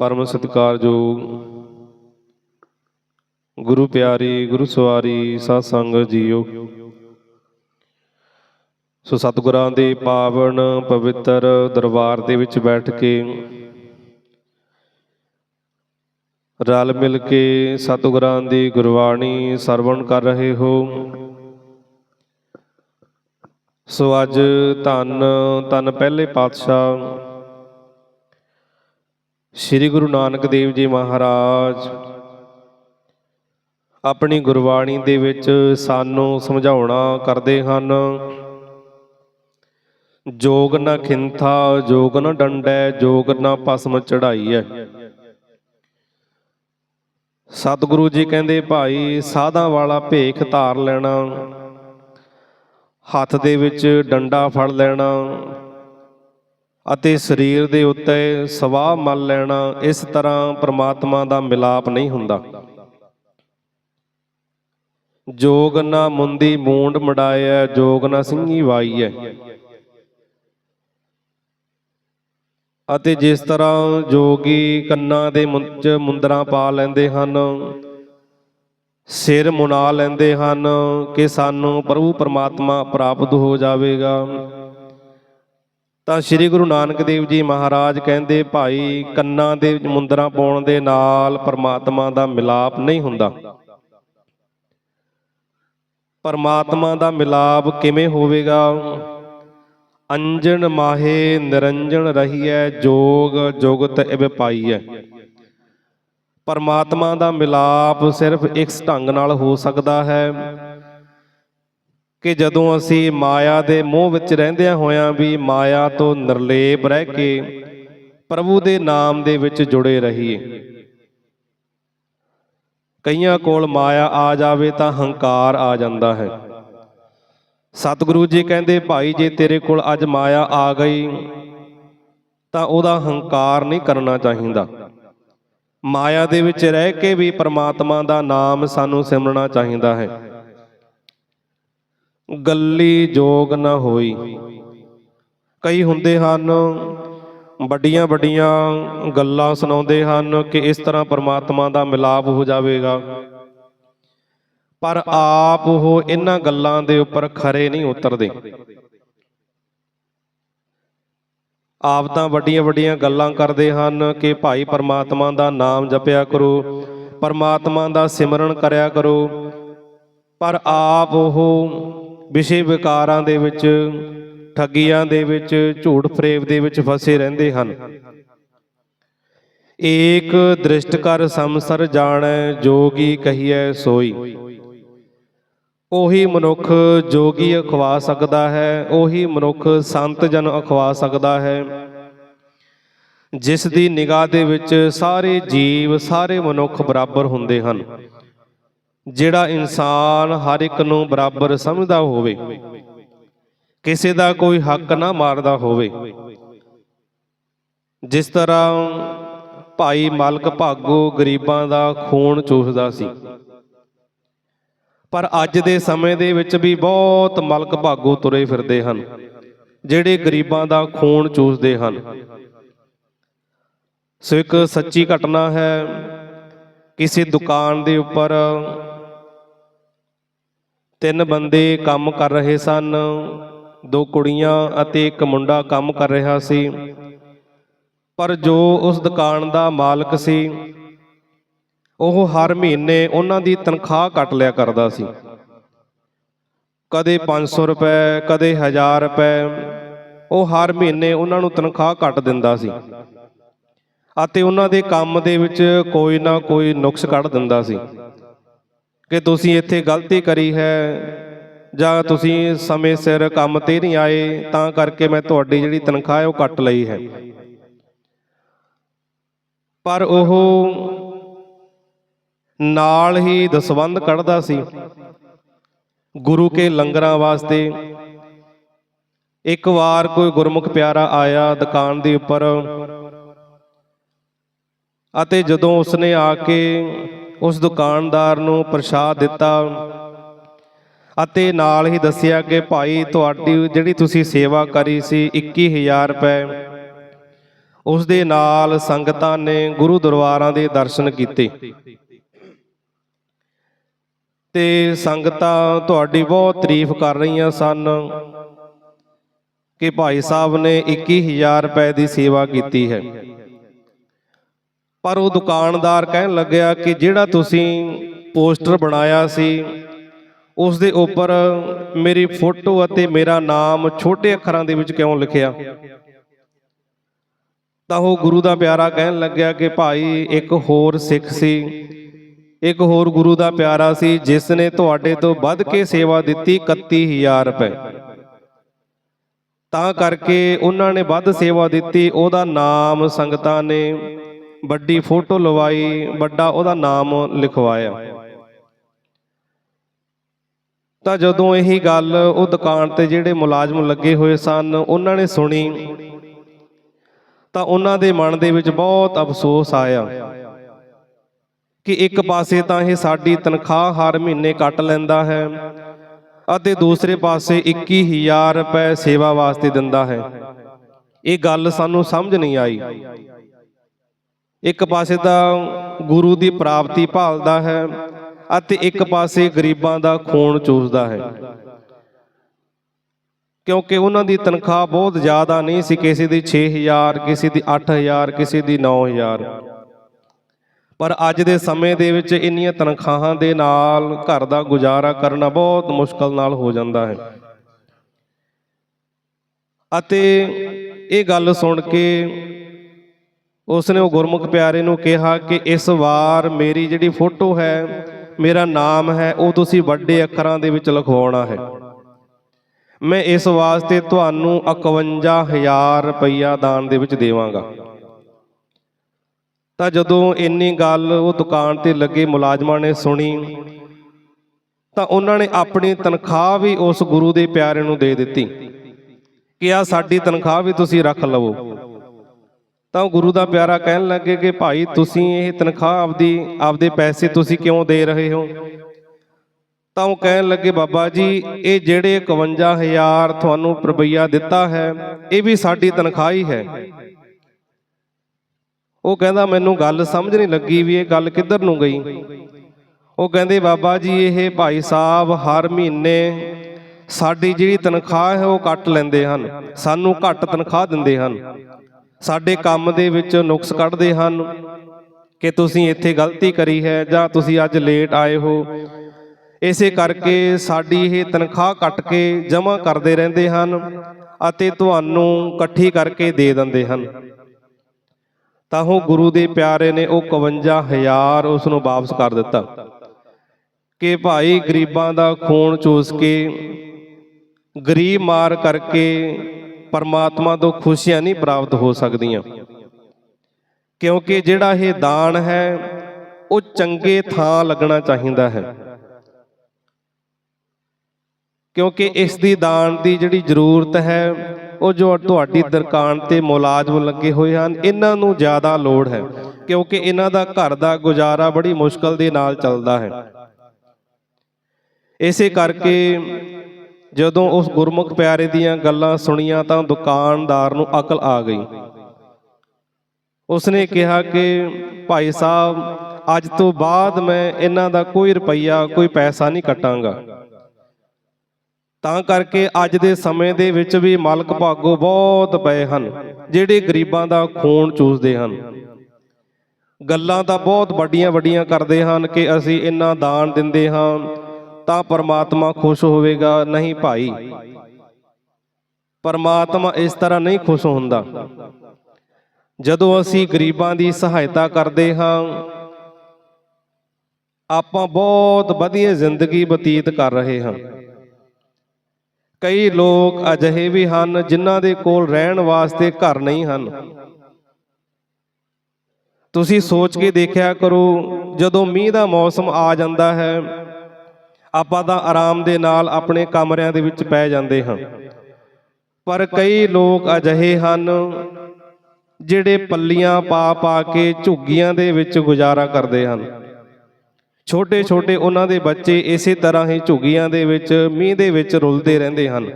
ਪਰਮ ਸਤਿਕਾਰਯੋਗ ਗੁਰੂ ਪਿਆਰੀ, ਗੁਰੂ ਸਵਾਰੀ ਸਾਧ ਸੰਗਤ ਜੀਓ। ਸੋ ਸਤਿਗੁਰਾਂ ਦੇ ਪਾਵਨ ਪਵਿੱਤਰ ਦਰਬਾਰ ਦੇ ਵਿੱਚ ਬੈਠ ਕੇ ਰਲ ਮਿਲ ਕੇ ਸਤਿਗੁਰਾਂ ਦੀ ਗੁਰਬਾਣੀ ਸਰਵਣ ਕਰ ਰਹੇ ਹੋ। ਸੋ ਅੱਜ ਧੰਨ ਧੰਨ ਪਹਿਲੇ ਪਾਤਸ਼ਾਹ ਸ੍ਰੀ ਗੁਰੂ ਨਾਨਕ ਦੇਵ ਜੀ ਮਹਾਰਾਜ, ਆਪਣੀ ਗੁਰਬਾਣੀ ਦੇ ਵਿੱਚ ਸਾਨੂੰ ਸਮਝਾਉਣਾ ਕਰਦੇ ਹਨ। ਜੋਗ ਨਾ ਖਿੰਥਾ, ਜੋਗ ਨਾ ਡੰਡੈ, ਜੋਗ ਨਾ ਪਸਮ ਭਸਮ ਹੈ ਸਤਿਗੁਰੂ ਜੀ ਕਹਿੰਦੇ, ਭਾਈ, ਸਾਧਾਂ ਵਾਲਾ ਭੇਖ ਧਾਰ ਲੈਣਾ, ਹੱਥ ਦੇ ਵਿੱਚ ਡੰਡਾ ਫੜ ਲੈਣਾ ਅਤੇ ਸਰੀਰ ਦੇ ਉੱਤੇ ਸਵਾਹ ਮਲ ਲੈਣਾ ਇਸ ਤਰ੍ਹਾਂ ਪ੍ਰਮਾਤਮਾ ਦਾ ਮਿਲਾਪ ਨਹੀਂ ਹੁੰਦਾ। ਜੋਗ ਨਾ ਮੁੰਦੀ ਮੂੰਡ ਮੜਾਇਐ ਜੋਗ ਨਾ ਸਿੰਘੀ ਵਾਈਐ। ਅਤੇ ਜਿਸ ਤਰ੍ਹਾਂ ਜੋਗੀ ਕੰਨਾਂ ਦੇ ਮੁੰਚ ਮੁੰਦਰਾਂ ਪਾ ਲੈਂਦੇ ਹਨ, ਸਿਰ ਮੁਨਾ ਲੈਂਦੇ ਹਨ ਕਿ ਸਾਨੂੰ ਪ੍ਰਭੂ ਪਰਮਾਤਮਾ ਪ੍ਰਾਪਤ ਹੋ ਜਾਵੇਗਾ। ਤਾਂ ਸ੍ਰੀ ਗੁਰੂ ਨਾਨਕ ਦੇਵ ਜੀ ਮਹਾਰਾਜ ਕਹਿੰਦੇ, ਭਾਈ, ਕੰਨਾਂ ਦੇ ਵਿੱਚ ਮੁੰਦਰਾਂ ਪਾਉਣ ਦੇ ਨਾਲ ਪਰਮਾਤਮਾ ਦਾ ਮਿਲਾਪ ਨਹੀਂ ਹੁੰਦਾ। ਪਰਮਾਤਮਾ ਦਾ ਮਿਲਾਪ ਕਿਵੇਂ ਹੋਵੇਗਾ? ਅੰਜਨ ਮਾਹੇ ਨਿਰੰਜਨ ਰਹੀਐ, ਜੋਗ ਜੁਗਤ ਇਵ ਪਾਈਐ। ਪਰਮਾਤਮਾ ਦਾ ਮਿਲਾਪ ਸਿਰਫ ਇਸ ਢੰਗ ਨਾਲ ਹੋ ਸਕਦਾ ਹੈ। ਕਿ ਜਦੋਂ ਅਸੀਂ ਮਾਇਆ ਦੇ ਮੋਹ ਵਿੱਚ ਰਹਿੰਦਿਆਂ ਹੋਇਆਂ ਵੀ ਮਾਇਆ ਤੋਂ ਨਿਰਲੇਪ ਰਹਿ ਕੇ ਪ੍ਰਭੂ ਦੇ ਨਾਮ ਦੇ ਵਿੱਚ ਜੁੜੇ ਰਹੀਏ। ਕਈਆਂ ਕੋਲ ਮਾਇਆ ਆ ਜਾਵੇ ਤਾਂ ਹੰਕਾਰ ਆ ਜਾਂਦਾ ਹੈ। ਸਤਿਗੁਰੂ ਜੀ ਕਹਿੰਦੇ, ਭਾਈ, ਜੇ ਤੇਰੇ ਕੋਲ ਅੱਜ ਮਾਇਆ ਆ ਗਈ, ਤਾਂ ਉਹਦਾ ਹੰਕਾਰ ਨਹੀਂ ਕਰਨਾ ਚਾਹੀਦਾ। ਮਾਇਆ ਦੇ ਵਿੱਚ ਰਹਿ ਕੇ ਵੀ ਪਰਮਾਤਮਾ ਦਾ ਨਾਮ ਸਾਨੂੰ ਸਿਮਰਨਾ ਚਾਹੀਦਾ ਹੈ। ਗੱਲੀ ਜੋਗ ਨਾ ਹੋਈ। ਕਈ ਹੁੰਦੇ ਹਨ, ਵੱਡੀਆਂ ਵੱਡੀਆਂ ਗੱਲਾਂ ਸੁਣਾਉਂਦੇ ਹਨ ਕਿ ਇਸ ਤਰ੍ਹਾਂ ਪਰਮਾਤਮਾ ਦਾ ਮਿਲਾਪ ਹੋ ਜਾਵੇਗਾ। ਪਰ ਆਪ ਉਹ ਇਹਨਾਂ ਗੱਲਾਂ ਦੇ ਉੱਪਰ ਖਰੇ ਨਹੀਂ ਉਤਰਦੇ। ਆਪ ਤਾਂ ਵੱਡੀਆਂ ਵੱਡੀਆਂ ਗੱਲਾਂ ਕਰਦੇ ਹਨ ਕਿ ਭਾਈ ਪਰਮਾਤਮਾ ਦਾ ਨਾਮ ਜਪਿਆ ਕਰੋ, ਪਰਮਾਤਮਾ ਦਾ ਸਿਮਰਨ ਕਰਿਆ ਕਰੋ। ਪਰ ਆਪ ਉਹ ਵਿਸ਼ੇ ਵਿਕਾਰਾਂ ਦੇ ਵਿੱਚ, ਠੱਗੀਆਂ ਦੇ ਵਿੱਚ, ਝੂਠ ਫਰੇਬ ਦੇ ਵਿੱਚ ਫਸੇ ਰਹਿੰਦੇ ਹਨ। ਏਕ ਦ੍ਰਿਸ਼ਟ ਕਰ ਸੰਸਰ ਜਾਣੈ, ਜੋਗੀ ਕਹੀਐ ਸੋਈ। ਉਹੀ ਮਨੁੱਖ ਜੋਗੀ ਅਖਵਾ ਸਕਦਾ ਹੈ, ਉਹੀ ਮਨੁੱਖ ਸੰਤ ਜਨ ਅਖਵਾ ਸਕਦਾ ਹੈ। ਜਿਸ ਦੀ ਨਿਗਾਹ ਦੇ ਵਿੱਚ ਸਾਰੇ ਜੀਵ, ਸਾਰੇ ਮਨੁੱਖ ਬਰਾਬਰ ਹੁੰਦੇ ਹਨ। ਜਿਹੜਾ ਇਨਸਾਨ ਹਰ ਇੱਕ ਨੂੰ ਬਰਾਬਰ ਸਮਝਦਾ ਹੋਵੇ, ਕਿਸੇ ਦਾ ਕੋਈ ਹੱਕ ਨਾ ਮਾਰਦਾ ਹੋਵੇ, ਜਿਸ ਤਰ੍ਹਾਂ ਭਾਈ ਮਲਕ ਭਾਗੋ ਗਰੀਬਾਂ ਦਾ ਖੂਨ ਚੂਸਦਾ ਸੀ। ਪਰ ਅੱਜ ਦੇ ਸਮੇਂ ਦੇ ਵਿੱਚ ਵੀ ਬਹੁਤ ਮਲਕ ਭਾਗੋ ਤੁਰੇ ਫਿਰਦੇ ਹਨ, ਜਿਹੜੇ ਗਰੀਬਾਂ ਦਾ ਖੂਨ ਚੂਸਦੇ ਹਨ। ਸੋ ਇੱਕ ਸੱਚੀ ਘਟਨਾ ਹੈ, ਕਿਸੇ ਦੁਕਾਨ ਦੇ ਉੱਪਰ ਤਿੰਨ ਬੰਦੇ ਕੰਮ ਕਰ ਰਹੇ ਸਨ। ਦੋ ਕੁੜੀਆਂ ਅਤੇ ਇੱਕ ਮੁੰਡਾ ਕੰਮ ਕਰ ਰਿਹਾ ਸੀ। ਪਰ ਜੋ ਉਸ ਦੁਕਾਨ ਦਾ ਮਾਲਕ ਸੀ, ਉਹ ਹਰ ਮਹੀਨੇ ਉਹਨਾਂ ਦੀ ਤਨਖਾਹ ਕੱਟ ਲਿਆ ਕਰਦਾ ਸੀ। ਕਦੇ 500 ਰੁਪਏ, ਕਦੇ 1000 ਰੁਪਏ, ਉਹ ਹਰ ਮਹੀਨੇ ਉਹਨਾਂ ਨੂੰ ਤਨਖਾਹ ਕੱਟ ਦਿੰਦਾ ਸੀ। ਅਤੇ ਉਹਨਾਂ ਦੇ ਕੰਮ ਦੇ ਵਿੱਚ ਕੋਈ ਨਾ ਕੋਈ ਨੁਕਸ ਕੱਢ ਦਿੰਦਾ ਸੀ। ਕਿ ਤੁਸੀਂ ਇੱਥੇ ਗਲਤੀ ਕਰੀ ਹੈ ਜਾਂ ਤੁਸੀਂ ਸਮੇਂ ਸਿਰ ਕੰਮ ਤੇ ਨਹੀਂ ਆਏ, ਤਾਂ ਕਰਕੇ ਮੈਂ ਤੁਹਾਡੀ ਜਿਹੜੀ ਤਨਖਾਹ ਹੈ ਉਹ ਕੱਟ ਲਈ ਹੈ। ਪਰ ਉਹ ਨਾਲ ਹੀ ਦਸਵੰਧ ਕੱਢਦਾ ਸੀ ਗੁਰੂ ਕੇ ਲੰਗਰਾਂ ਵਾਸਤੇ। ਇੱਕ ਵਾਰ ਕੋਈ ਗੁਰਮੁਖ ਪਿਆਰਾ ਆਇਆ ਦੁਕਾਨ ਦੇ ਉੱਪਰ ਅਤੇ ਜਦੋਂ ਉਸਨੇ ਆ ਕੇ ਉਸ ਦੁਕਾਨਦਾਰ ਨੂੰ ਪ੍ਰਸ਼ਾਦ ਦਿੱਤਾ ਅਤੇ ਨਾਲ ਹੀ ਦੱਸਿਆ ਕਿ ਭਾਈ, ਤੁਹਾਡੀ ਜਿਹੜੀ ਤੁਸੀਂ ਸੇਵਾ ਕਰੀ ਸੀ 21000 ਰੁਪਏ। ਉਸ ਦੇ ਨਾਲ ਸੰਗਤਾਂ ਨੇ ਗੁਰੂ ਦਰਬਾਰਾਂ ਦੇ ਦਰਸ਼ਨ ਕੀਤੇ। ਤੇ ਸੰਗਤਾਂ ਤੁਹਾਡੀ ਬਹੁਤ ਤਾਰੀਫ ਕਰ ਰਹੀਆਂ ਸਨ ਕਿ ਭਾਈ ਸਾਹਿਬ ਨੇ 21000 ਰੁਪਏ ਦੀ ਸੇਵਾ ਕੀਤੀ ਹੈ। ਪਰ ਉਹ ਦੁਕਾਨਦਾਰ ਕਹਿਣ ਲੱਗਿਆ ਕਿ ਜਿਹੜਾ ਤੁਸੀਂ ਪੋਸਟਰ ਬਣਾਇਆ ਸੀ ਉਸ ਦੇ ਉੱਪਰ ਮੇਰੀ ਫੋਟੋ ਅਤੇ ਮੇਰਾ ਨਾਮ ਛੋਟੇ ਅੱਖਰਾਂ ਦੇ ਵਿੱਚ ਕਿਉਂ ਲਿਖਿਆ? ਤਾਂ ਉਹ ਗੁਰੂ ਦਾ ਪਿਆਰਾ ਕਹਿਣ ਲੱਗਿਆ ਕਿ ਭਾਈ, ਇੱਕ ਹੋਰ ਸਿੱਖ ਸੀ, ਇੱਕ ਹੋਰ ਗੁਰੂ ਦਾ ਪਿਆਰਾ ਸੀ, ਜਿਸ ਨੇ ਤੁਹਾਡੇ ਤੋਂ ਵੱਧ ਕੇ ਸੇਵਾ ਦਿੱਤੀ 31000 ਰੁਪਏ। ਤਾਂ ਕਰਕੇ ਉਹਨਾਂ ਨੇ ਵੱਧ ਸੇਵਾ ਦਿੱਤੀ, ਉਹਦਾ ਨਾਮ ਸੰਗਤਾਂ ਨੇ ਵੱਡੀ ਫੋਟੋ ਲਵਾਈ, ਵੱਡਾ ਉਹਦਾ ਨਾਮ ਲਿਖਵਾਇਆ। ਤਾਂ ਜਦੋਂ ਇਹੀ ਗੱਲ ਉਹ ਦੁਕਾਨ ਤੇ ਜਿਹੜੇ ਮੁਲਾਜ਼ਮ ਲੱਗੇ ਹੋਏ ਸਨ, ਉਹਨਾਂ ਨੇ ਸੁਣੀ, ਤਾਂ ਉਹਨਾਂ ਦੇ ਮਨ ਦੇ ਵਿੱਚ ਬਹੁਤ ਅਫਸੋਸ ਆਇਆ ਕਿ ਇੱਕ ਪਾਸੇ ਤਾਂ ਇਹ ਸਾਡੀ ਤਨਖਾਹ ਹਰ ਮਹੀਨੇ ਕੱਟ ਲੈਂਦਾ ਹੈ ਅਤੇ ਦੂਸਰੇ ਪਾਸੇ 21000 ਰੁਪਏ ਸੇਵਾ ਵਾਸਤੇ ਦਿੰਦਾ ਹੈ। ਇਹ ਗੱਲ ਸਾਨੂੰ ਸਮਝ ਨਹੀਂ ਆਈ। ਇੱਕ ਪਾਸੇ ਤਾਂ ਗੁਰੂ ਦੀ ਪ੍ਰਾਪਤੀ ਭਾਲਦਾ ਹੈ ਅਤੇ ਇੱਕ ਪਾਸੇ ਗਰੀਬਾਂ ਦਾ ਖੂਨ ਚੂਸਦਾ ਹੈ। ਕਿਉਂਕਿ ਉਹਨਾਂ ਦੀ ਤਨਖਾਹ ਬਹੁਤ ਜ਼ਿਆਦਾ ਨਹੀਂ ਸੀ, ਕਿਸੇ ਦੀ 6000 ਕਿਸੇ ਦੀ 8000 ਕਿਸੇ ਦੀ 9000 ਪਰ ਅੱਜ ਦੇ ਸਮੇਂ ਦੇ ਵਿੱਚ ਇੰਨੀਆਂ ਤਨਖਾਹਾਂ ਦੇ ਨਾਲ ਘਰ ਦਾ ਗੁਜ਼ਾਰਾ ਕਰਨਾ ਬਹੁਤ ਮੁਸ਼ਕਲ ਨਾਲ ਹੋ ਜਾਂਦਾ ਹੈ। ਅਤੇ ਇਹ ਗੱਲ ਸੁਣ ਕੇ ਉਸਨੇ ਉਹ ਗੁਰਮੁਖ ਪਿਆਰੇ ਨੂੰ ਕਿਹਾ ਕਿ ਇਸ ਵਾਰ ਮੇਰੀ ਜਿਹੜੀ ਫੋਟੋ ਹੈ, ਮੇਰਾ ਨਾਮ ਹੈ, ਉਹ ਤੁਸੀਂ ਵੱਡੇ ਅੱਖਰਾਂ ਦੇ ਵਿੱਚ ਲਿਖਵਾਉਣਾ ਹੈ। ਮੈਂ ਇਸ ਵਾਸਤੇ ਤੁਹਾਨੂੰ 51000 ਰੁਪਈਆ ਦਾਨ ਦੇ ਵਿੱਚ ਦੇਵਾਂਗਾ। ਤਾਂ ਜਦੋਂ ਇੰਨੀ ਗੱਲ ਉਹ ਦੁਕਾਨ ਤੇ ਲੱਗੇ, ਮੁਲਾਜ਼ਮਾਂ ਨੇ ਸੁਣੀ, ਤਾਂ ਉਹਨਾਂ ਨੇ ਆਪਣੀ ਤਨਖਾਹ ਵੀ ਉਸ ਗੁਰੂ ਦੇ ਪਿਆਰੇ ਨੂੰ ਦੇ ਦਿੱਤੀ ਕਿ ਆ ਸਾਡੀ ਤਨਖਾਹ ਵੀ ਤੁਸੀਂ ਰੱਖ ਲਵੋ। ਤਾਂ ਉਹ ਗੁਰੂ ਦਾ ਪਿਆਰਾ ਕਹਿਣ ਲੱਗੇ ਕਿ ਭਾਈ ਤੁਸੀਂ ਇਹ ਤਨਖਾਹ ਆਪਦੀ, ਆਪਦੇ ਪੈਸੇ ਤੁਸੀਂ ਕਿਉਂ ਦੇ ਰਹੇ ਹੋ? ਤਾਂ ਉਹ ਕਹਿਣ ਲੱਗੇ, ਬਾਬਾ ਜੀ, ਇਹ ਜਿਹੜੇ 51000 ਤੁਹਾਨੂੰ ਰੁਪਈਆ ਦਿੱਤਾ ਹੈ, ਇਹ ਵੀ ਸਾਡੀ ਤਨਖਾਹ ਹੀ ਹੈ। ਉਹ ਕਹਿੰਦਾ, ਮੈਨੂੰ ਗੱਲ ਸਮਝ ਨਹੀਂ ਲੱਗੀ ਵੀ ਇਹ ਗੱਲ ਕਿੱਧਰ ਨੂੰ ਗਈ। ਉਹ ਕਹਿੰਦੇ, ਬਾਬਾ ਜੀ, ਇਹ ਭਾਈ ਸਾਹਿਬ ਹਰ ਮਹੀਨੇ ਸਾਡੀ ਜਿਹੜੀ ਤਨਖਾਹ ਹੈ, ਉਹ ਕੱਟ ਲੈਂਦੇ ਹਨ। ਸਾਨੂੰ ਘੱਟ ਤਨਖਾਹ ਦਿੰਦੇ ਹਨ। ਸਾਡੇ ਕੰਮ ਦੇ ਵਿੱਚ ਨੁਕਸ ਕੱਢਦੇ ਹਨ ਕਿ ਤੁਸੀਂ ਇੱਥੇ ਗਲਤੀ ਕਰੀ ਹੈ ਜਾਂ ਤੁਸੀਂ ਅੱਜ ਲੇਟ ਆਏ ਹੋ। ਇਸੇ ਕਰਕੇ ਸਾਡੀ ਇਹ ਤਨਖਾਹ ਕੱਟ ਕੇ ਜਮ੍ਹਾਂ ਕਰਦੇ ਰਹਿੰਦੇ ਹਨ ਅਤੇ ਤੁਹਾਨੂੰ ਇਕੱਠੀ ਕਰਕੇ ਦੇ ਦਿੰਦੇ ਹਨ। ਤਾਂ ਉਹ ਗੁਰੂ ਦੇ ਪਿਆਰੇ ਨੇ ਉਹ 51000 ਉਸ ਨੂੰ ਵਾਪਸ ਕਰ ਦਿੱਤਾ। ਕਿ ਭਾਈ ਗਰੀਬਾਂ ਦਾ ਖੂਨ ਚੂਸ ਕੇ, ਗਰੀਬ ਮਾਰ ਕਰਕੇ ਪਰਮਾਤਮਾ ਤੋਂ ਖੁਸ਼ੀਆਂ ਨਹੀਂ ਪ੍ਰਾਪਤ ਹੋ ਸਕਦੀਆਂ। ਕਿਉਂਕਿ ਜਿਹੜਾ ਇਹ ਦਾਨ ਹੈ, ਉਹ ਚੰਗੇ ਥਾਂ ਲੱਗਣਾ ਚਾਹੀਦਾ ਹੈ। ਕਿਉਂਕਿ ਇਸ ਦੀ ਦਾਨ ਦੀ ਜਿਹੜੀ ਜ਼ਰੂਰਤ ਹੈ, ਉਹ ਜੋ ਤੁਹਾਡੀ ਦਰਕਾਨ ਤੇ ਮੁਲਾਜ਼ਮ ਲੱਗੇ ਹੋਏ ਹਨ, ਇਹਨਾਂ ਨੂੰ ਜ਼ਿਆਦਾ ਲੋੜ ਹੈ। ਕਿਉਂਕਿ ਇਹਨਾਂ ਦਾ ਘਰ ਦਾ ਗੁਜ਼ਾਰਾ ਬੜੀ ਮੁਸ਼ਕਲ ਦੇ ਨਾਲ ਚੱਲਦਾ ਹੈ। ਇਸੇ ਕਰਕੇ ਜਦੋਂ ਉਸ ਗੁਰਮੁਖ ਪਿਆਰੇ ਦੀਆਂ ਗੱਲਾਂ ਸੁਣੀਆਂ ਤਾਂ ਦੁਕਾਨਦਾਰ ਨੂੰ ਅਕਲ ਆ ਗਈ। ਉਸਨੇ ਕਿਹਾ ਕਿ, ਭਾਈ ਸਾਹਿਬ, ਅੱਜ ਤੋਂ ਬਾਅਦ ਮੈਂ ਇਹਨਾਂ ਦਾ ਕੋਈ ਰੁਪਈਆ, ਕੋਈ ਪੈਸਾ ਨਹੀਂ ਕੱਟਾਂਗਾ। ਤਾਂ ਕਰਕੇ ਅੱਜ ਦੇ ਸਮੇਂ ਦੇ ਵਿੱਚ ਵੀ ਮਾਲਕ ਭਾਗੋ ਬਹੁਤ ਪਏ ਹਨ, ਜਿਹੜੇ ਗਰੀਬਾਂ ਦਾ ਖੂਨ ਚੂਸਦੇ ਹਨ। ਗੱਲਾਂ ਤਾਂ ਬਹੁਤ ਵੱਡੀਆਂ ਵੱਡੀਆਂ ਕਰਦੇ ਹਨ ਕਿ ਅਸੀਂ ਇੰਨਾ ਦਾਨ ਦਿੰਦੇ ਹਾਂ ਤਾਂ ਪਰਮਾਤਮਾ ਖੁਸ਼ ਹੋਵੇਗਾ, ਨਹੀਂ ਭਾਈ। ਪਰਮਾਤਮਾ ਇਸ ਤਰ੍ਹਾਂ ਨਹੀਂ ਖੁਸ਼ ਹੁੰਦਾ। ਜਦੋਂ ਅਸੀਂ ਗਰੀਬਾਂ ਦੀ ਸਹਾਇਤਾ ਕਰਦੇ ਹਾਂ, ਆਪਾਂ ਬਹੁਤ ਵਧੀਆ ਜ਼ਿੰਦਗੀ ਬਤੀਤ ਕਰ ਰਹੇ ਹਾਂ। ਕਈ ਲੋਕ ਅਜਿਹੇ ਵੀ ਹਨ ਜਿਨ੍ਹਾਂ ਦੇ ਕੋਲ ਰਹਿਣ ਵਾਸਤੇ ਘਰ ਨਹੀਂ ਹਨ। ਤੁਸੀਂ ਸੋਚ ਕੇ ਦੇਖਿਆ ਕਰੋ, ਜਦੋਂ ਮੀਂਹ ਦਾ ਮੌਸਮ ਆ ਜਾਂਦਾ ਹੈ ਆਪਾਂ ਤਾਂ ਆਰਾਮ ਦੇ ਨਾਲ ਆਪਣੇ ਕਮਰਿਆਂ ਦੇ ਵਿੱਚ ਪੈ ਜਾਂਦੇ ਹਾਂ। ਪਰ ਕਈ ਲੋਕ ਅਜਿਹੇ ਹਨ ਜਿਹੜੇ ਪੱਲੀਆਂ ਪਾ ਪਾ ਕੇ ਝੁੱਗੀਆਂ ਦੇ ਵਿੱਚ ਗੁਜ਼ਾਰਾ ਕਰਦੇ ਹਨ। ਛੋਟੇ ਛੋਟੇ ਉਹਨਾਂ ਦੇ ਬੱਚੇ ਇਸੇ ਤਰ੍ਹਾਂ ਹੀ ਝੁੱਗੀਆਂ ਦੇ ਵਿੱਚ, ਮੀਂਹ ਦੇ ਵਿੱਚ ਰੁਲਦੇ ਰਹਿੰਦੇ ਹਨ।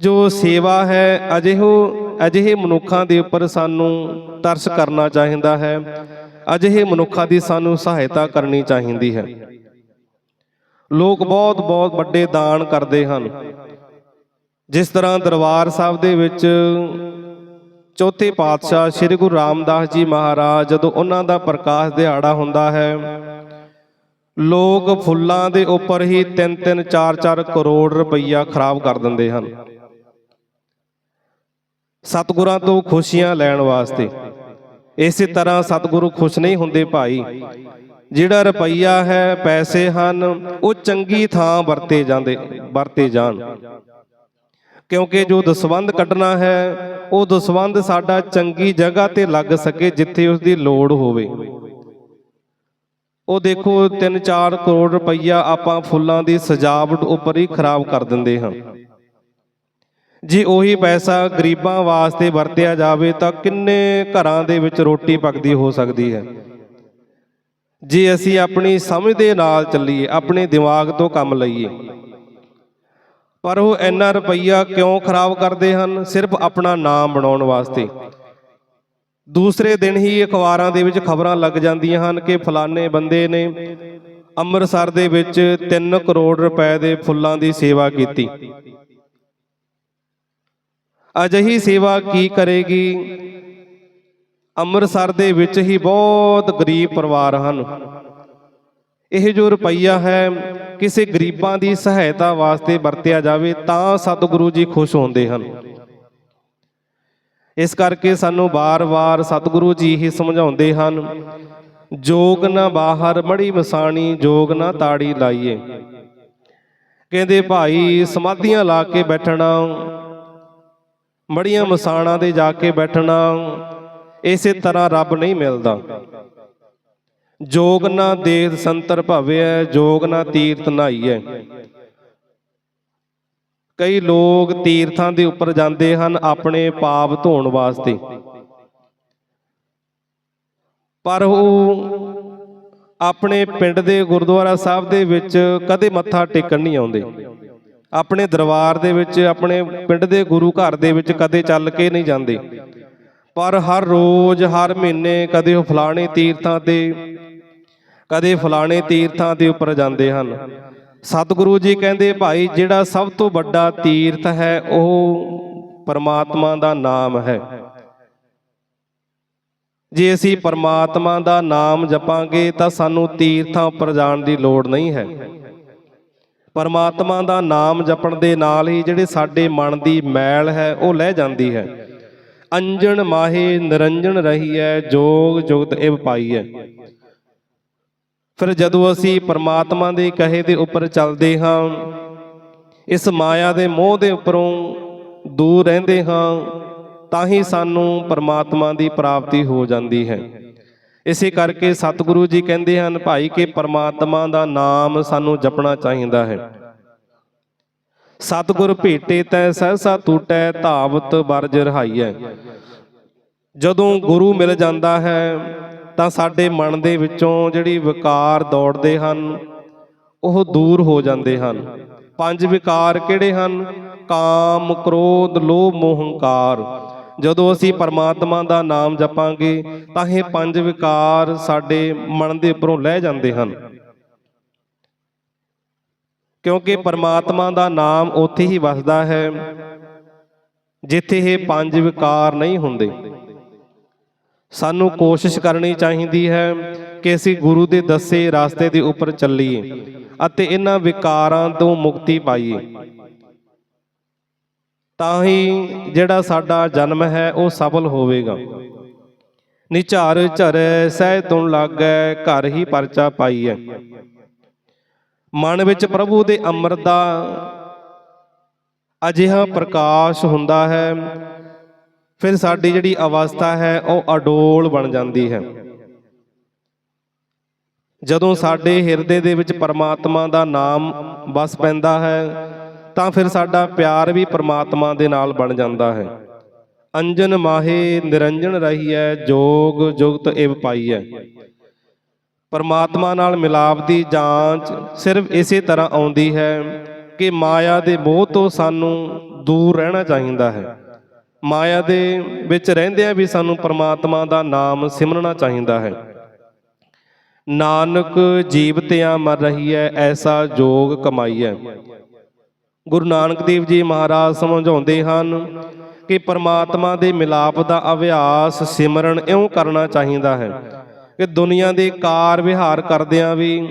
ਜੋ ਸੇਵਾ ਹੈ, ਅਜਿਹੋ, ਅਜਿਹੇ ਮਨੁੱਖਾਂ ਦੇ ਉੱਪਰ ਸਾਨੂੰ ਤਰਸ ਕਰਨਾ ਚਾਹੀਦਾ ਹੈ। ਅਜਿਹੇ ਮਨੁੱਖਾਂ ਦੀ ਸਾਨੂੰ ਸਹਾਇਤਾ ਕਰਨੀ ਚਾਹੀਦੀ ਹੈ। ਲੋਕ ਬਹੁਤ ਬਹੁਤ ਵੱਡੇ ਦਾਨ ਕਰਦੇ ਹਨ। ਜਿਸ ਤਰ੍ਹਾਂ ਦਰਬਾਰ ਸਾਹਿਬ ਦੇ ਵਿੱਚ ਚੌਥੇ ਪਾਤਸ਼ਾਹ ਸ੍ਰੀ ਗੁਰੂ ਰਾਮਦਾਸ ਜੀ ਮਹਾਰਾਜ, ਜਦੋਂ ਉਹਨਾਂ ਦਾ ਪ੍ਰਕਾਸ਼ ਦਿਹਾੜਾ ਹੁੰਦਾ ਹੈ, ਲੋਕ ਫੁੱਲਾਂ ਦੇ ਉੱਪਰ ਹੀ 3-3 4-4 ਕਰੋੜ ਰੁਪਈਆ ਖਰਾਬ ਕਰ ਦਿੰਦੇ ਹਨ। ਸਤਿਗੁਰਾਂ ਤੋਂ ਖੁਸ਼ੀਆਂ ਲੈਣ ਵਾਸਤੇ। ਇਸੇ ਤਰ੍ਹਾਂ ਸਤਿਗੁਰੂ ਖੁਸ਼ ਨਹੀਂ ਹੁੰਦੇ ਭਾਈ। ਜਿਹੜਾ ਰੁਪਈਆ ਹੈ, ਪੈਸੇ ਹਨ, ਉਹ ਚੰਗੀ ਥਾਂ ਵਰਤੇ ਜਾਂਦੇ, ਵਰਤੇ ਜਾਣ। ਕਿਉਂਕਿ ਜੋ ਦਸਵੰਧ ਕੱਢਣਾ ਹੈ, ਉਹ ਦਸਵੰਧ ਸਾਡਾ ਚੰਗੀ ਜਗ੍ਹਾ ਤੇ ਲੱਗ ਸਕੇ ਜਿੱਥੇ ਉਸ ਦੀ ਲੋੜ ਹੋਵੇ। ਉਹ ਦੇਖੋ 3-4 ਕਰੋੜ ਰੁਪਈਆ ਆਪਾਂ ਫੁੱਲਾਂ ਦੀ ਸਜਾਵਟ ਉੱਪਰ ਹੀ ਖਰਾਬ ਕਰ ਦਿੰਦੇ ਹਾਂ। ਜੇ ਉਹੀ ਪੈਸਾ ਗਰੀਬਾਂ ਵਾਸਤੇ ਵਰਤਿਆ ਜਾਵੇ ਤਾਂ ਕਿੰਨੇ ਘਰਾਂ ਦੇ ਵਿੱਚ ਰੋਟੀ ਪੱਕਦੀ ਹੋ ਸਕਦੀ ਹੈ? ਜੇ ਅਸੀਂ ਆਪਣੀ ਸਮਝ ਦੇ ਨਾਲ ਚੱਲੀਏ, ਆਪਣੇ ਦਿਮਾਗ ਤੋਂ ਕੰਮ ਲਈਏ, ਪਰ ਉਹ ਇੰਨਾ ਰੁਪਈਆ ਕਿਉਂ ਖਰਾਬ ਕਰਦੇ ਹਨ? ਸਿਰਫ ਆਪਣਾ ਨਾਮ ਬਣਾਉਣ ਵਾਸਤੇ। ਦੂਸਰੇ ਦਿਨ ਹੀ ਅਖਬਾਰਾਂ ਦੇ ਵਿੱਚ ਖਬਰਾਂ ਲੱਗ ਜਾਂਦੀਆਂ ਹਨ ਕਿ ਫਲਾਣੇ ਬੰਦੇ ਨੇ ਅੰਮ੍ਰਿਤਸਰ ਦੇ ਵਿੱਚ 3 ਕਰੋੜ ਰੁਪਏ ਦੇ ਫੁੱਲਾਂ ਦੀ ਸੇਵਾ ਕੀਤੀ। ਅਜਿਹੀ ਸੇਵਾ ਕੀ ਕਰੇਗੀ? ਅੰਮ੍ਰਿਤਸਰ ਦੇ ਵਿੱਚ ਹੀ ਬਹੁਤ ਗਰੀਬ ਪਰਿਵਾਰ ਹਨ। ਇਹ ਜੋ ਰੁਪਈਆ ਹੈ, ਕਿਸੇ ਗਰੀਬਾਂ ਦੀ ਸਹਾਇਤਾ ਵਾਸਤੇ ਵਰਤਿਆ ਜਾਵੇ, ਤਾਂ ਸਤਿਗੁਰੂ ਜੀ ਖੁਸ਼ ਹੁੰਦੇ ਹਨ। ਇਸ ਕਰਕੇ ਸਾਨੂੰ ਬਾਰ-ਬਾਰ ਸਤਿਗੁਰੂ ਜੀ ਹੀ ਸਮਝਾਉਂਦੇ ਹਨ, ਜੋਗ ਨਾ ਬਾਹਰ, ਮੜੀ ਮਸਾਣੀ, ਜੋਗ ਨਾ ਤਾੜੀ ਲਾਈਏ। ਕਹਿੰਦੇ, ਭਾਈ, ਸਮਾਧੀਆਂ ਲਾ ਕੇ ਬੈਠਣਾ ਮੜੀਆਂ ਮਸਾਣਾ ਦੇ ਜਾ ਕੇ ਬੈਠਣਾ ਇਸੇ ਤਰ੍ਹਾਂ ਰੱਬ ਨਹੀਂ ਮਿਲਦਾ। ਜੋਗ ਨਾ ਦੇਹ ਸੰਤਰ ਭਵਿਐ ਜੋਗ ਨਾ ਤੀਰਥ ਨਹਾਈਐ ਕਈ ਲੋਕ ਤੀਰਥਾਂ ਦੇ ਉੱਪਰ ਜਾਂਦੇ ਹਨ ਆਪਣੇ ਪਾਪ ਧੋਣ ਵਾਸਤੇ। ਪਰ ਉਹ ਆਪਣੇ ਪਿੰਡ ਦੇ ਗੁਰਦੁਆਰਾ ਸਾਹਿਬ ਦੇ ਵਿੱਚ ਕਦੇ ਮੱਥਾ ਟੇਕਣ ਨਹੀਂ ਆਉਂਦੇ। ਆਪਣੇ ਦਰਬਾਰ ਦੇ ਵਿੱਚ, ਆਪਣੇ ਪਿੰਡ ਦੇ ਗੁਰੂ ਘਰ ਦੇ ਵਿੱਚ ਕਦੇ ਚੱਲ ਕੇ ਨਹੀਂ ਜਾਂਦੇ। ਪਰ ਹਰ ਰੋਜ਼, ਹਰ ਮਹੀਨੇ ਕਦੇ ਉਹ ਫਲਾਣੇ ਤੀਰਥਾਂ ਤੇ, ਕਦੇ ਫਲਾਣੇ ਤੀਰਥਾਂ ਦੇ ਉੱਪਰ ਜਾਂਦੇ ਹਨ। ਸਤਿਗੁਰੂ ਜੀ ਕਹਿੰਦੇ, ਭਾਈ, ਜਿਹੜਾ ਸਭ ਤੋਂ ਵੱਡਾ ਤੀਰਥ ਹੈ, ਉਹ ਪਰਮਾਤਮਾ ਦਾ ਨਾਮ ਹੈ। ਜੇ ਅਸੀਂ ਪਰਮਾਤਮਾ ਦਾ ਨਾਮ ਜਪਾਂਗੇ, ਤਾਂ ਸਾਨੂੰ ਤੀਰਥਾਂ ਉੱਪਰ ਜਾਣ ਦੀ ਲੋੜ ਨਹੀਂ ਹੈ। ਪਰਮਾਤਮਾ ਦਾ ਨਾਮ ਜਪਣ ਦੇ ਨਾਲ ਹੀ ਜਿਹੜੇ ਸਾਡੇ ਮਨ ਦੀ ਮੈਲ ਹੈ, ਉਹ ਲਹਿ ਜਾਂਦੀ ਹੈ। ਅੰਜਣ ਮਾਹੇ ਨਿਰੰਜਨ ਰਹੀ ਹੈ ਜੋਗ ਜੁਗਤ ਇਹ ਪਾਈ ਹੈ ਫਿਰ ਜਦੋਂ ਅਸੀਂ ਪਰਮਾਤਮਾ ਦੇ ਕਹੇ ਦੇ ਉੱਪਰ ਚੱਲਦੇ ਹਾਂ, ਇਸ ਮਾਇਆ ਦੇ ਮੋਹ ਦੇ ਉੱਪਰੋਂ ਦੂਰ ਰਹਿੰਦੇ ਹਾਂ, ਤਾਂ ਹੀ ਸਾਨੂੰ ਪਰਮਾਤਮਾ ਦੀ ਪ੍ਰਾਪਤੀ ਹੋ ਜਾਂਦੀ ਹੈ। ਇਸੇ ਕਰਕੇ ਸਤਿਗੁਰੂ ਜੀ ਕਹਿੰਦੇ ਹਨ ਭਾਈ ਕਿ ਪਰਮਾਤਮਾ ਦਾ ਨਾਮ ਸਾਨੂੰ ਜਪਣਾ ਚਾਹੀਦਾ ਹੈ। ਸਤਿਗੁਰ ਭੇਟੇ ਤੈ ਸਹਸਾ ਟੂਟੈ ਧਾਵਤ ਬਰਜ ਰਹਾਈਐ ਜਦੋਂ ਗੁਰੂ ਮਿਲ ਜਾਂਦਾ ਹੈ ਤਾਂ ਸਾਡੇ ਮਨ ਦੇ ਵਿੱਚੋਂ ਜਿਹੜੀ ਵਿਕਾਰ ਦੌੜਦੇ ਹਨ ਉਹ ਦੂਰ ਹੋ ਜਾਂਦੇ ਹਨ। ਪੰਜ ਵਿਕਾਰ ਕਿਹੜੇ ਹਨ? ਕਾਮ ਕ੍ਰੋਧ ਲੋਭ ਮੋਹ ਹੰਕਾਰ ਜਦੋਂ ਅਸੀਂ ਪਰਮਾਤਮਾ ਦਾ ਨਾਮ ਜਪਾਂਗੇ, ਤਾਂ ਇਹ ਪੰਜ ਵਿਕਾਰ ਸਾਡੇ ਮਨ ਦੇ ਉੱਪਰੋਂ ਲਹਿ ਜਾਂਦੇ ਹਨ। ਕਿਉਂਕਿ ਪਰਮਾਤਮਾ ਦਾ ਨਾਮ ਉੱਥੇ ਹੀ ਵਸਦਾ ਹੈ, ਜਿੱਥੇ ਇਹ ਪੰਜ ਵਿਕਾਰ ਨਹੀਂ ਹੁੰਦੇ। ਸਾਨੂੰ ਕੋਸ਼ਿਸ਼ ਕਰਨੀ ਚਾਹੀਦੀ ਹੈ ਕਿ ਅਸੀਂ ਗੁਰੂ ਦੇ ਦੱਸੇ ਰਸਤੇ ਦੇ ਉੱਪਰ ਚੱਲੀਏ ਅਤੇ ਇਹਨਾਂ ਵਿਕਾਰਾਂ ਤੋਂ ਮੁਕਤੀ ਪਾਈਏ। ਤਾਂ ਹੀ ਜਿਹੜਾ ਸਾਡਾ ਜਨਮ ਹੈ ਉਹ ਸਫਲ ਹੋਵੇਗਾ। ਨਿਚਾਰ ਝਰੈ ਸਹਿ ਤੁਣ ਲਾਗੈ, ਘਰ ਹੀ ਪਰਚਾ ਪਾਈਐ। ਮਨ ਵਿੱਚ ਪ੍ਰਭੂ ਦੇ ਅੰਮ੍ਰਿਤ ਦਾ ਅਜਿਹਾ ਪ੍ਰਕਾਸ਼ ਹੁੰਦਾ ਹੈ, ਫਿਰ ਸਾਡੀ ਜਿਹੜੀ ਅਵਸਥਾ ਹੈ ਉਹ ਅਡੋਲ ਬਣ ਜਾਂਦੀ ਹੈ। ਜਦੋਂ ਸਾਡੇ ਹਿਰਦੇ ਦੇ ਵਿੱਚ ਪਰਮਾਤਮਾ ਦਾ ਨਾਮ ਵਸ ਪੈਂਦਾ ਹੈ ਤਾਂ ਫਿਰ ਸਾਡਾ ਪਿਆਰ ਵੀ ਪਰਮਾਤਮਾ ਦੇ ਨਾਲ ਬਣ ਜਾਂਦਾ ਹੈ। ਅੰਜਨ ਮਾਹੇ ਨਿਰੰਜਨ ਰਹੀ ਰਹੀਐ, ਜੋਗ ਜੁਗਤ ਇਵ ਹੈ ਪਰਮਾਤਮਾ ਨਾਲ ਮਿਲਾਪ ਦੀ ਜਾਂਚ ਸਿਰਫ ਇਸੇ ਤਰ੍ਹਾਂ ਆਉਂਦੀ ਹੈ ਕਿ ਮਾਇਆ ਦੇ ਮੋਹ ਤੋਂ ਸਾਨੂੰ ਦੂਰ ਰਹਿਣਾ ਚਾਹੀਦਾ ਹੈ। ਮਾਇਆ ਦੇ ਵਿੱਚ ਰਹਿੰਦਿਆਂ ਵੀ ਸਾਨੂੰ ਪਰਮਾਤਮਾ ਦਾ ਨਾਮ ਸਿਮਰਨਾ ਚਾਹੀਦਾ ਹੈ। ਨਾਨਕ ਜੀਵਤਿਆਂ ਮਰ ਰਹੀ ਹੈ ਐਸਾ ਜੋਗ ਹੈ ਗੁਰੂ ਨਾਨਕ ਦੇਵ ਜੀ ਮਹਾਰਾਜ ਸਮਝਾਉਂਦੇ ਹਨ ਕਿ ਪਰਮਾਤਮਾ ਦੇ ਮਿਲਾਪ ਦਾ ਅਭਿਆਸ ਸਿਮਰਨ ਇਉਂ ਕਰਨਾ ਚਾਹੀਦਾ ਹੈ ਕਿ ਦੁਨੀਆ ਦੇ ਕਾਰ ਵਿਹਾਰ ਕਰਦਿਆਂ ਵੀ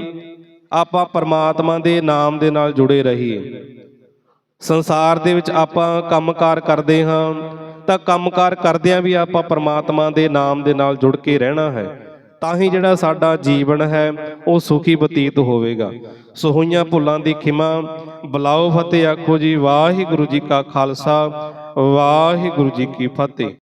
ਆਪਾਂ ਪਰਮਾਤਮਾ ਦੇ ਨਾਮ ਦੇ ਨਾਲ ਜੁੜੇ ਰਹੀਏ। ਸੰਸਾਰ ਦੇ ਵਿੱਚ ਆਪਾਂ ਕੰਮਕਾਰ ਕਰਦੇ ਹਾਂ, ਤਾਂ ਕੰਮਕਾਰ ਕਰਦਿਆਂ ਵੀ ਆਪਾਂ ਪਰਮਾਤਮਾ ਦੇ ਨਾਮ ਦੇ ਨਾਲ ਜੁੜ ਕੇ ਰਹਿਣਾ ਹੈ। ਤਾਂ ਹੀ ਜਿਹੜਾ ਸਾਡਾ ਜੀਵਨ ਹੈ, ਉਹ ਸੁਖੀ ਬਤੀਤ ਹੋਵੇਗਾ। ਸੋ ਹੋਈਆਂ ਭੁੱਲਾਂ ਦੀ ਖਿਮਾ। ਬਲਾਓ ਫਤਿਹ ਆਖੋ ਜੀ, ਵਾਹਿਗੁਰੂ ਜੀ ਕਾ ਖਾਲਸਾ, ਵਾਹਿਗੁਰੂ ਜੀ ਕੀ ਫਤਿਹ।